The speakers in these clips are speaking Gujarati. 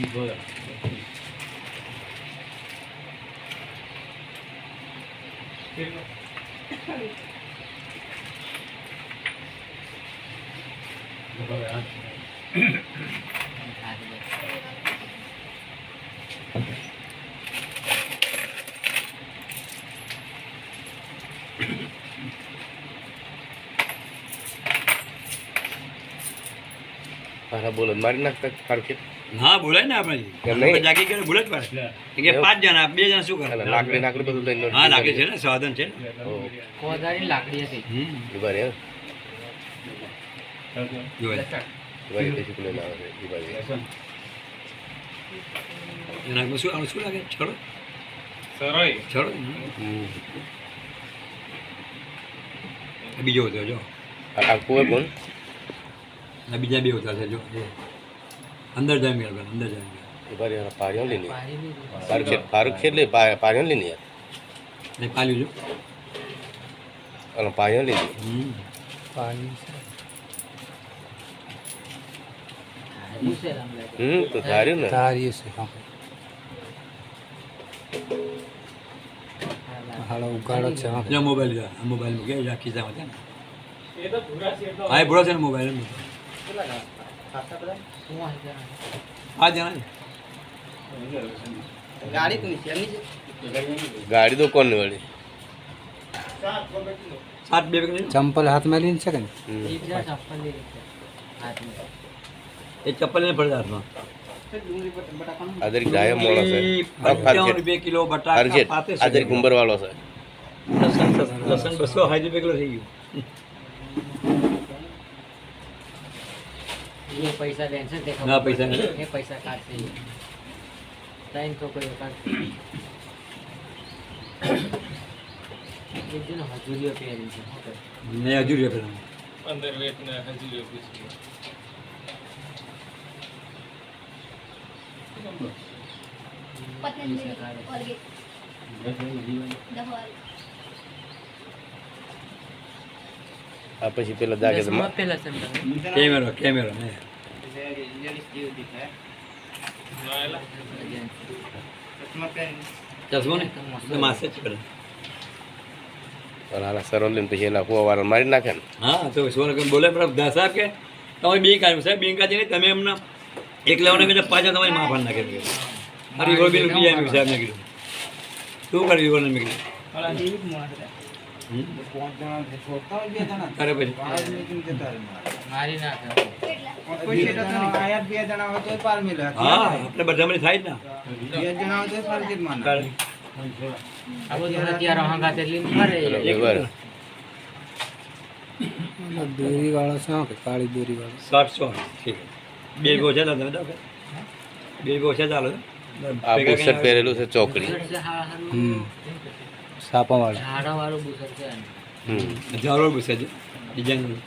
你过来。行吗？你过来啊。મારા બોલો. મારી નાખતા ફાડકે હા બોલાય ને આપણે. જાગી ગયો બોલે જ પડે કે પાંચ જણા બે જણા શું કરે? લાકડી લાકડી બધું લઈને હા લાકડી છે ને સાધન છે ને. લાકડી હતી. હમ. ઈ હે? જોવાય ઈ બારી પછી પેલું લાવે છે, ઈ બારી. એના આગળ શું શું લાગે? છોડો. છોડો. હમ. બીજો હતો જો. આ આખું કોણ? આ બીજા બે ઓછા છે જો અંદર જાય મેળ અંદર જાય મેળ પારીઓ લઈને પાણી છે એટલે પા- લઈને યાર ને પાલ્યું જો. અને પારીઓ લઈને હમ. તો ધાર્યું ને. ધાર્યું છે હા. હાલો છે હા. મોબાઈલ મોબાઈલ મૂકે રાખી ને હા એ ભૂરો છે ને મોબાઈલ. પાંચ જણા ને ગાડી તો કોણ વળી સાત બે વ્યક્તિ ચંપલ હાથમાં લઈને છે કે ને હમ. એ ચપ્પલ ને પડે હાથમાં આ દરેક ગાય મોણો છે ઈ આ પંચાવન ફારખેટ. રૂપિયા કિલો બટાકા ફારખેટ. પાંત્રીસ આ દરેક ગુંબર વાળો છે લસણ એ પૈસા લેશે તે ના, પૈસા. એ પૈસા કાઢશે ઈ. ત્રણ છોકરીઓ કાઢશે. બીજું ને હજુરીઓ પહેરી છે શું કરે? ને હજુ રૂપિયા પેલા પૈસા કાઢે. પછી પેલા દાગે તો ને? કેમેરો કેમેરો ને ચશ્મો ને તો માસે જ પડે અને હાલા સરોલ લઈને પછી એના કુવા મારી નાખે ને હા તો બોલે સાહેબ કે તમે બે આવ્યું સાહેબ બે કાઢી નહીં તમે એમના એક લેવાને કીધું પાછા તમારી માં પણ નાખે મારી બિલ બીજા સાહેબ કીધું શું કર્યું વિગોળ મેં કીધું તારે પછી મારી નાખે બધા મળી થાય ને. દોરી વાળો છે કે કાળી દોરી વાળો સાતસો બે ગોછા ચાલો તમે દાખલ. બે ગોછા ચાલો. આ બુશર્ટ પહેરેલું છે ચોકડી. છે સાપા વાળો બુશર્ટ છે હજારો પૂછે છે. ડિઝાઇન હતા ઝાડા.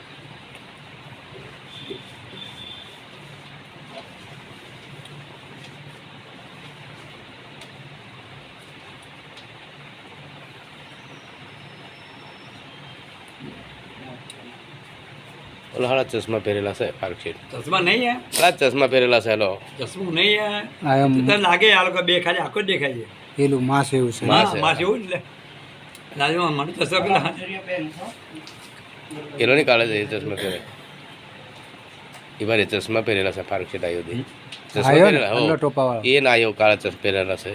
ઓલા હાલા ચશ્મા પહેરેલા છે ફારખેટ ચશ્મા નહીં હે હાલા ચશ્મા પહેરેલા છે લો ચશ્મું નહીં હે આ એમ તને લાગે આ લોકો બે ખાલી આખો જ દેખાય છે પેલું માસ એવું છે માસ હા, છે. માસ એવું જ લે લાજમાં મને ચશ્મા પેલા એલો ની કાળે છે ચશ્મા પહેરે એ બારી ચશ્મા પહેરેલા છે ફારખેટ આવ્યો દે ચશ્મા આયો ને પહેરેલા અલ્લો હો. ટોપા વાળો એ ના આવ્યો કાળા ચશ્મા પહેરેલા છે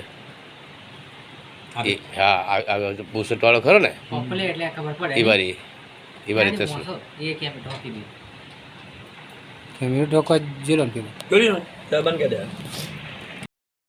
એ હા આ- આ બુશર્ટ વાળો ખરો ને પોપલે એટલે ખબર પડે એ બારી એ બારી નાની ચશ્મા મોસો, એ